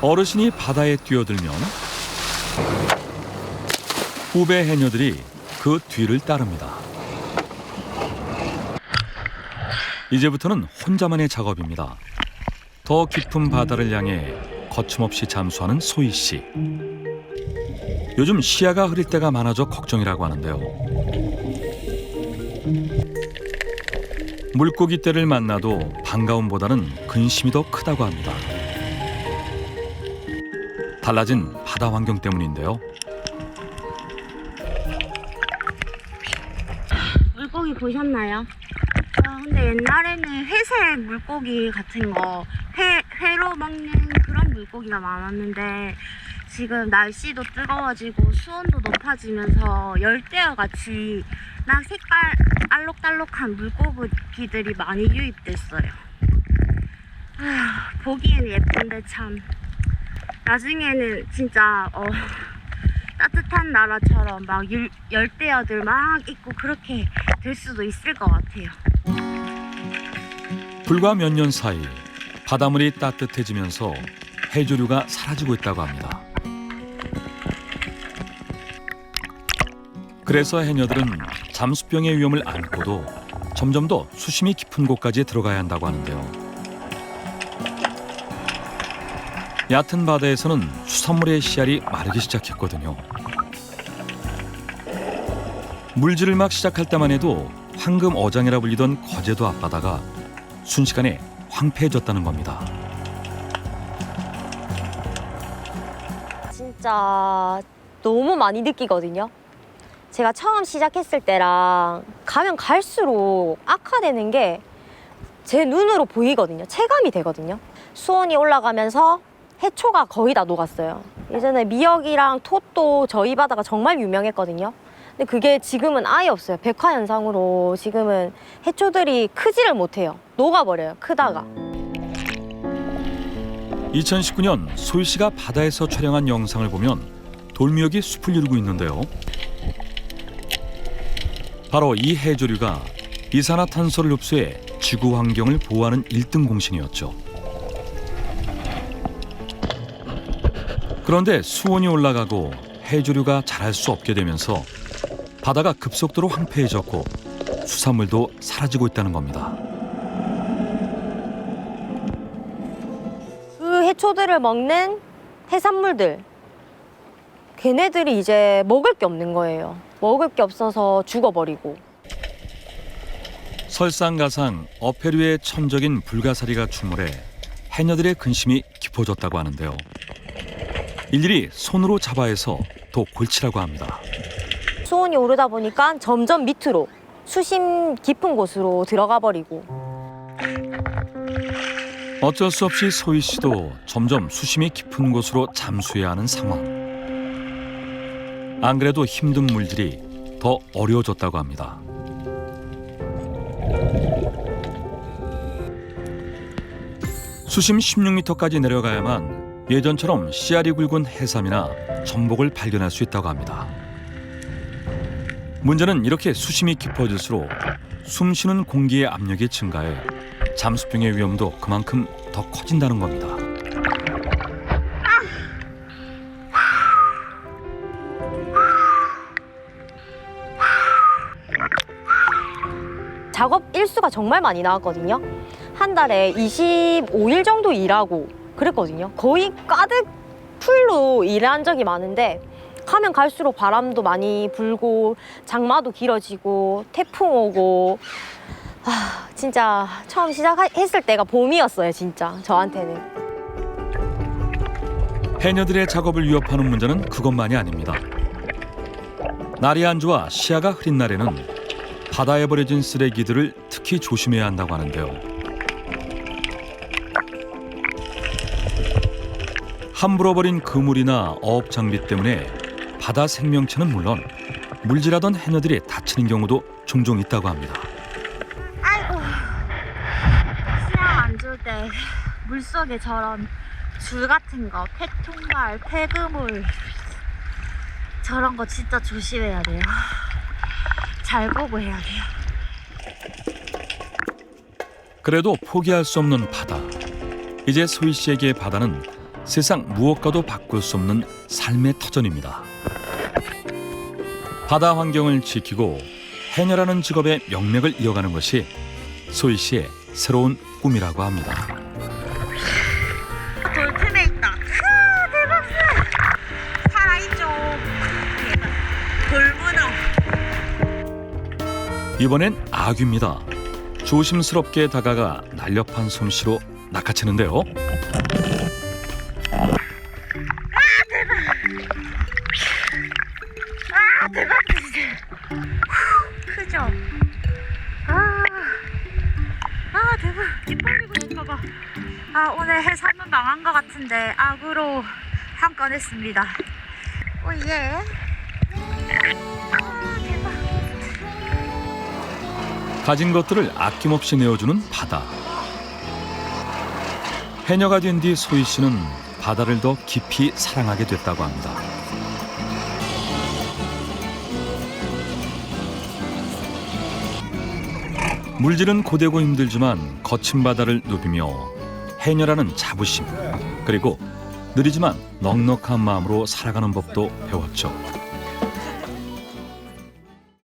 어르신이 바다에 뛰어들면 후배 해녀들이 그 뒤를 따릅니다. 이제부터는 혼자만의 작업입니다. 더 깊은 바다를 향해 거침없이 잠수하는 소희 씨. 요즘 시야가 흐릴 때가 많아져 걱정이라고 하는데요. 물고기 떼를 만나도 반가움보다는 근심이 더 크다고 합니다. 달라진 바다 환경 때문인데요. 물고기 보셨나요? 아, 근데 옛날에는 회색 물고기 같은 거 회, 회로 먹는 그런 물고기가 많았는데 지금 날씨도 뜨거워지고 수온도 높아지면서 열대어 같이 막 색깔 알록달록한 물고기들이 많이 유입됐어요. 아, 보기에는 예쁜데 참 나중에는 진짜 어, 따뜻한 나라처럼 막 열, 열대어들 막 있고 그렇게 될 수도 있을 것 같아요. 불과 몇 년 사이 바닷물이 따뜻해지면서 해조류가 사라지고 있다고 합니다. 그래서 해녀들은 잠수병의 위험을 안고도 점점 더 수심이 깊은 곳까지 들어가야 한다고 하는데요. 얕은 바다에서는 수산물의 씨알이 마르기 시작했거든요. 물질을 막 시작할 때만 해도 황금 어장이라 불리던 거제도 앞바다가 순식간에 황폐해졌다는 겁니다. 진짜 너무 많이 느끼거든요. 제가 처음 시작했을 때랑 가면 갈수록 악화되는 게 제 눈으로 보이거든요. 체감이 되거든요. 수온이 올라가면서 해초가 거의 다 녹았어요. 예전에 미역이랑 톳도 저희 바다가 정말 유명했거든요. 근데 그게 지금은 아예 없어요. 백화 현상으로 지금은 해초들이 크지를 못해요. 녹아버려요. 크다가. 2019년 소희 씨가 바다에서 촬영한 영상을 보면 돌미역이 숲을 이루고 있는데요. 바로 이 해조류가 이산화탄소를 흡수해 지구 환경을 보호하는 1등 공신이었죠. 그런데 수온이 올라가고 해조류가 자랄 수 없게 되면서 바다가 급속도로 황폐해졌고 수산물도 사라지고 있다는 겁니다. 그 해초들을 먹는 해산물들 걔네들이 이제 먹을 게 없는 거예요. 먹을 게 없어서 죽어버리고 설상가상 어패류의 천적인 불가사리가 출몰해 해녀들의 근심이 깊어졌다고 하는데요. 일일이 손으로 잡아 해서 더 골치라고 합니다. 수온이 오르다 보니까 점점 밑으로 수심 깊은 곳으로 들어가 버리고 어쩔 수 없이 소희 씨도 점점 수심이 깊은 곳으로 잠수해야 하는 상황. 안 그래도 힘든 물질이 더 어려워졌다고 합니다. 수심 16m까지 내려가야만 예전처럼 씨알이 굵은 해삼이나 전복을 발견할 수 있다고 합니다. 문제는 이렇게 수심이 깊어질수록 숨 쉬는 공기의 압력이 증가해 잠수병의 위험도 그만큼 더 커진다는 겁니다. 작업 일수가 정말 많이 나왔거든요. 한 달에 25일 정도 일하고 그랬거든요. 거의 가득 풀로 일한 적이 많은데 가면 갈수록 바람도 많이 불고 장마도 길어지고 태풍 오고 아 진짜 처음 시작했을 때가 봄이었어요 진짜 저한테는 해녀들의 작업을 위협하는 문제는 그것만이 아닙니다. 날이 안 좋아 시야가 흐린 날에는 바다에 버려진 쓰레기들을 특히 조심해야 한다고 하는데요. 함부로 버린 그물이나 어업 장비 때문에 바다 생명체는 물론 물질하던 해녀들이 다치는 경우도 종종 있다고 합니다. 아이고 시야 안 좋을 때 물속에 저런 줄 같은 거, 폐통발, 폐그물 저런 거 진짜 조심해야 돼요. 잘 보고 해야 돼요. 그래도 포기할 수 없는 바다. 이제 소희 씨에게 바다는 세상 무엇과도 바꿀 수 없는 삶의 터전입니다. 바다 환경을 지키고 해녀라는 직업의 명맥을 이어가는 것이 소희 씨의 새로운 꿈이라고 합니다. 돌틈에 있다. 아, 대박! 살아있죠. 돌문어. 이번엔 아귀입니다. 조심스럽게 다가가 날렵한 솜씨로 낚아채는데요. 대박! 크죠? 아, 아, 대박. 기빨리고 싶어봐. 아, 오늘 해산은 망한 것 같은데, 악으로 한 건 했습니다. 오, 예. 아. 가진 것들을 아낌없이 내어주는 바다. 해녀가 된 뒤 소희 씨는 바다를 더 깊이 사랑하게 됐다고 합니다. 물질은 고되고 힘들지만 거친 바다를 누비며 해녀라는 자부심 그리고 느리지만 넉넉한 마음으로 살아가는 법도 배웠죠.